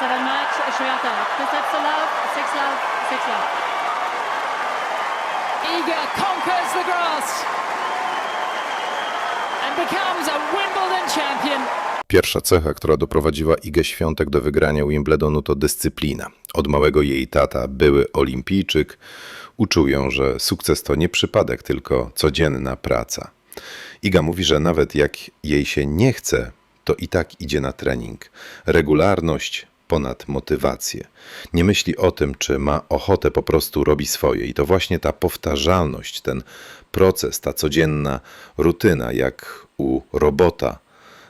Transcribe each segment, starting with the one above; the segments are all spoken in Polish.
seven match, Shriata. Two sets to love, six love, six love. Iga conquers the grass and becomes a Wimbledon champion. Pierwsza cecha, która doprowadziła Igę Świątek do wygrania Wimbledonu to dyscyplina. Od małego jej tata, były olimpijczyk, uczył ją, że sukces to nie przypadek, tylko codzienna praca. Iga mówi, że nawet jak jej się nie chce, to i tak idzie na trening. Regularność ponad motywację. Nie myśli o tym, czy ma ochotę, po prostu robi swoje. I to właśnie ta powtarzalność, ten proces, ta codzienna rutyna, jak u robota,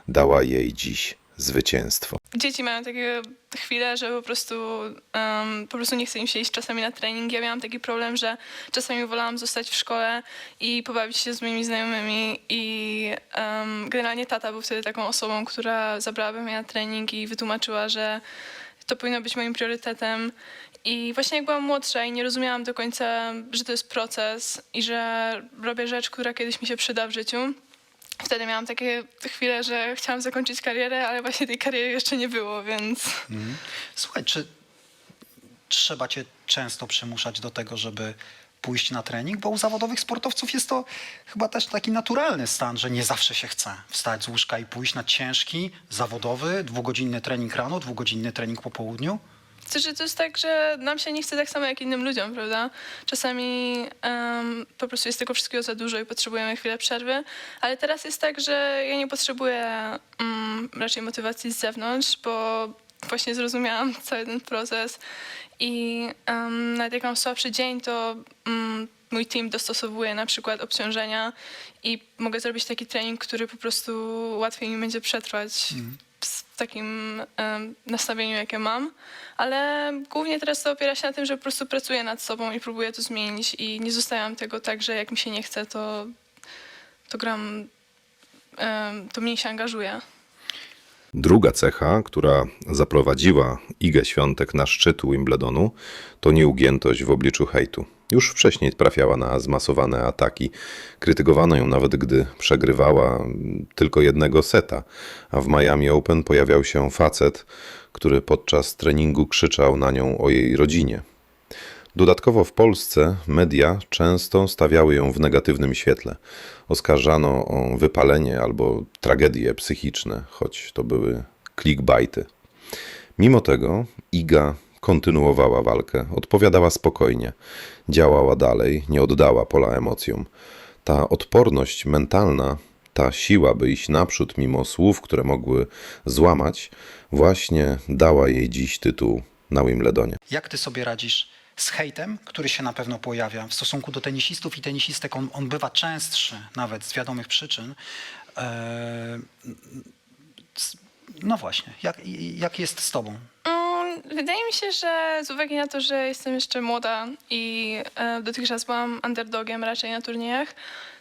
dała jej dziś zwycięstwo. Dzieci mają takie chwile, że po prostu, em, po prostu nie chce im się iść czasami na trening. Ja miałam taki problem, że czasami wolałam zostać w szkole i pobawić się z moimi znajomymi i em, generalnie tata był wtedy taką osobą, która zabrałaby mnie na trening i wytłumaczyła, że to powinno być moim priorytetem. I właśnie jak byłam młodsza i nie rozumiałam do końca, że to jest proces i że robię rzecz, która kiedyś mi się przyda w życiu, Wtedy miałam takie chwile, że chciałam zakończyć karierę, ale właśnie tej kariery jeszcze nie było, więc Słuchaj, czy trzeba cię często przymuszać do tego, żeby pójść na trening? Bo u zawodowych sportowców jest to chyba też taki naturalny stan, że nie zawsze się chce wstać z łóżka i pójść na ciężki, zawodowy, dwugodzinny trening rano, dwugodzinny trening po południu. Że to jest tak, że nam się nie chce tak samo jak innym ludziom, prawda? Czasami em, po prostu jest tego wszystkiego za dużo i potrzebujemy chwilę przerwy, ale teraz jest tak, że ja nie potrzebuję mm, raczej motywacji z zewnątrz, bo właśnie zrozumiałam cały ten proces i um, nawet jak mam słabszy dzień, to mm, mój team dostosowuje na przykład obciążenia i mogę zrobić taki trening, który po prostu łatwiej mi będzie przetrwać w takim nastawieniu, jakie mam. Ale głównie teraz to opiera się na tym, że po prostu pracuję nad sobą i próbuję to zmienić i nie zostawiam tego tak, że jak mi się nie chce, to, to gram, to mniej się angażuję. Druga cecha, która zaprowadziła Igę Świątek na szczyt Wimbledonu, to nieugiętość w obliczu hejtu. Już wcześniej trafiała na zmasowane ataki. Krytykowano ją nawet, gdy przegrywała tylko jednego seta, a w Miami Open pojawiał się facet, który podczas treningu krzyczał na nią o jej rodzinie. Dodatkowo w Polsce media często stawiały ją w negatywnym świetle. Oskarżano o wypalenie albo tragedie psychiczne, choć to były clickbaity. Mimo tego Iga kontynuowała walkę, odpowiadała spokojnie, działała dalej, nie oddała pola emocjom. Ta odporność mentalna, ta siła, by iść naprzód mimo słów, które mogły złamać, właśnie dała jej dziś tytuł na Wimbledonie. Jak ty sobie radzisz z hejtem, który się na pewno pojawia w stosunku do tenisistów i tenisistek? On, on bywa częstszy nawet z wiadomych przyczyn. Eee, no właśnie, jak, jak jest z tobą? Wydaje mi się, że z uwagi na to, że jestem jeszcze młoda i e, dotychczas byłam underdogiem raczej na turniejach,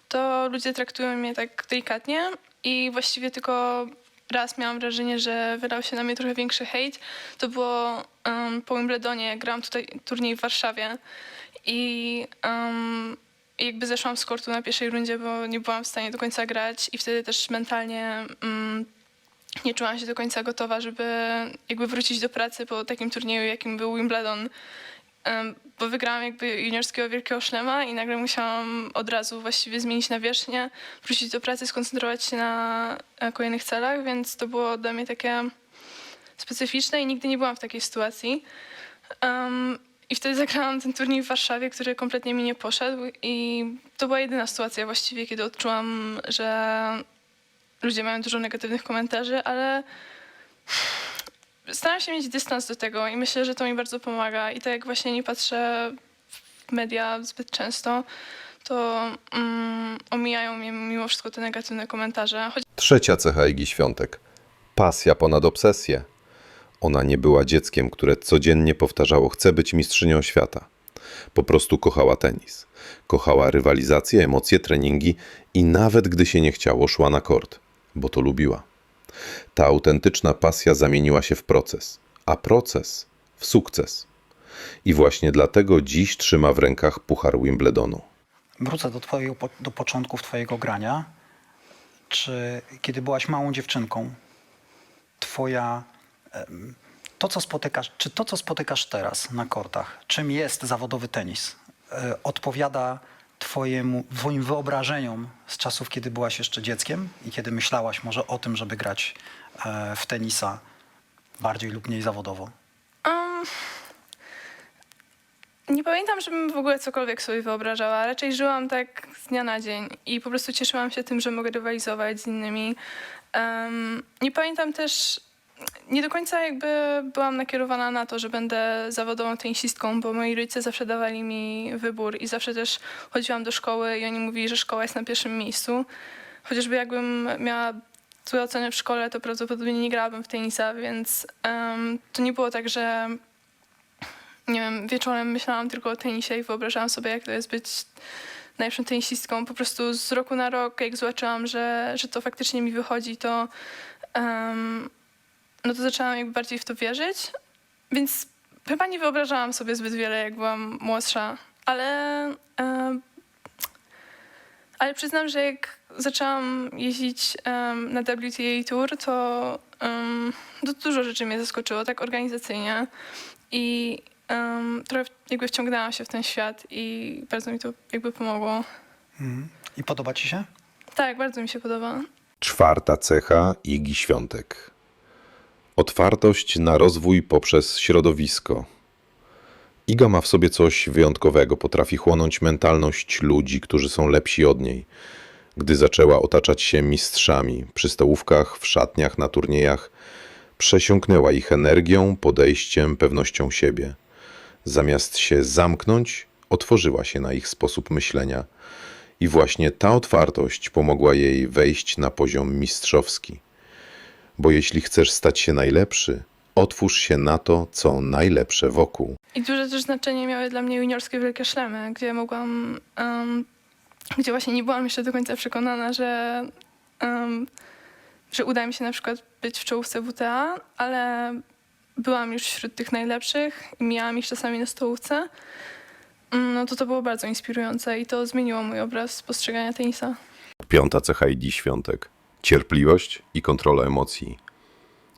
to ludzie traktują mnie tak delikatnie i właściwie tylko raz miałam wrażenie, że wylał się na mnie trochę większy hejt. To było em, po Wimbledonie, jak grałam tutaj turniej w Warszawie i em, jakby zeszłam z kortu na pierwszej rundzie, bo nie byłam w stanie do końca grać i wtedy też mentalnie mm, nie czułam się do końca gotowa, żeby jakby wrócić do pracy po takim turnieju, jakim był Wimbledon. Bo wygrałam jakby juniorskiego wielkiego szlema i nagle musiałam od razu właściwie zmienić nawierzchnię, wrócić do pracy, skoncentrować się na e, kolejnych celach, więc to było dla mnie takie specyficzne i nigdy nie byłam w takiej sytuacji. Em, I wtedy zagrałam ten turniej w Warszawie, który kompletnie mi nie poszedł i to była jedyna sytuacja właściwie, kiedy odczułam, że ludzie mają dużo negatywnych komentarzy, ale staram się mieć dystans do tego i myślę, że to mi bardzo pomaga. I tak jak właśnie nie patrzę w media zbyt często, to mm, omijają mnie mimo wszystko te negatywne komentarze. Choć Trzecia cecha Igi Świątek. Pasja ponad obsesję. Ona nie była dzieckiem, które codziennie powtarzało: Chcę być mistrzynią świata. Po prostu kochała tenis. Kochała rywalizację, emocje, treningi i nawet gdy się nie chciało, szła na kort, bo to lubiła. Ta autentyczna pasja zamieniła się w proces, a proces w sukces. I właśnie dlatego dziś trzyma w rękach puchar Wimbledonu. Wrócę do, twojego, do początków twojego grania. Czy kiedy byłaś małą dziewczynką, twoja, to, co spotykasz, czy to, co spotykasz teraz na kortach, czym jest zawodowy tenis, e, odpowiada twojemu, twoim wyobrażeniom z czasów, kiedy byłaś jeszcze dzieckiem i kiedy myślałaś może o tym, żeby grać e, w tenisa bardziej lub mniej zawodowo? Um, nie pamiętam, żebym w ogóle cokolwiek sobie wyobrażała. Raczej żyłam tak z dnia na dzień i po prostu cieszyłam się tym, że mogę rywalizować z innymi. Um, nie pamiętam też, nie do końca jakby byłam nakierowana na to, że będę zawodową tenisistką, bo moi rodzice zawsze dawali mi wybór i zawsze też chodziłam do szkoły i oni mówili, że szkoła jest na pierwszym miejscu. Chociażby jakbym miała złe oceny w szkole, to prawdopodobnie nie grałabym w tenisa, więc em, to nie było tak, że nie wiem, wieczorem myślałam tylko o tenisie i wyobrażałam sobie, jak to jest być najlepszą tenisistką. Po prostu z roku na rok, jak zobaczyłam, że, że to faktycznie mi wychodzi, to, em, no to zaczęłam jakby bardziej w to wierzyć. Więc chyba nie wyobrażałam sobie zbyt wiele, jak byłam młodsza, ale, em, ale przyznam, że jak zaczęłam jeździć na WTA Tour, to, em, to dużo rzeczy mnie zaskoczyło, tak organizacyjnie. I trochę jakby wciągnęłam się w ten świat i bardzo mi to jakby pomogło. I podoba ci się? Tak, bardzo mi się podoba. Czwarta cecha Igi Świątek. Otwartość na rozwój poprzez środowisko. Iga ma w sobie coś wyjątkowego, potrafi chłonąć mentalność ludzi, którzy są lepsi od niej. Gdy zaczęła otaczać się mistrzami przy stołówkach, w szatniach, na turniejach, przesiąknęła ich energią, podejściem, pewnością siebie. Zamiast się zamknąć, otworzyła się na ich sposób myślenia. I właśnie ta otwartość pomogła jej wejść na poziom mistrzowski. Bo jeśli chcesz stać się najlepszy, otwórz się na to, co najlepsze wokół. I duże też znaczenie miały dla mnie juniorskie wielkie szlemy, gdzie mogłam, em, gdzie właśnie nie byłam jeszcze do końca przekonana, że, em, że uda mi się na przykład być w czołówce WTA, ale byłam już wśród tych najlepszych i miałam ich czasami na stołówce. Mm, No to to było bardzo inspirujące i to zmieniło mój obraz postrzegania tenisa. Piąta cecha Igi Świątek. Cierpliwość i kontrola emocji.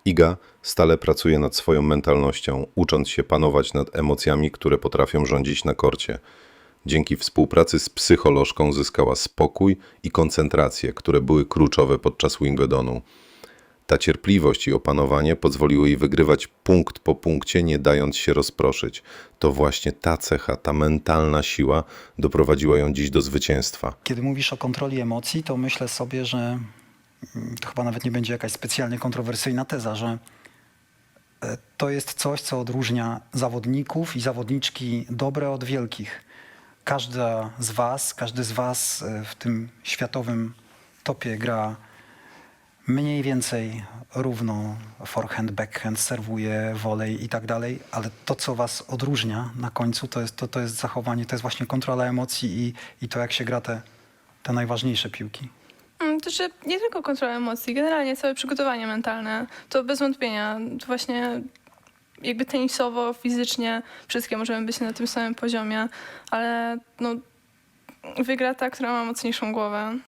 Iga stale pracuje nad swoją mentalnością, ucząc się panować nad emocjami, które potrafią rządzić na korcie. Dzięki współpracy z psycholożką zyskała spokój i koncentrację, które były kluczowe podczas Wimbledonu. Ta cierpliwość i opanowanie pozwoliły jej wygrywać punkt po punkcie, nie dając się rozproszyć. To właśnie ta cecha, ta mentalna siła doprowadziła ją dziś do zwycięstwa. Kiedy mówisz o kontroli emocji, to myślę sobie, że to chyba nawet nie będzie jakaś specjalnie kontrowersyjna teza, że e, to jest coś, co odróżnia zawodników i zawodniczki dobre od wielkich. Każda z was, każdy z was e, w tym światowym topie gra mniej więcej równo forehand, backhand, serwuje, volej i tak dalej, ale to, co was odróżnia na końcu, to jest, to, to jest zachowanie, to jest właśnie kontrola emocji i, i to, jak się gra te, te najważniejsze piłki. Mm, To, że nie tylko kontrola emocji, generalnie całe przygotowanie mentalne, to bez wątpienia to właśnie jakby tenisowo, fizycznie, wszystkie możemy być na tym samym poziomie, ale no, wygra ta, która ma mocniejszą głowę.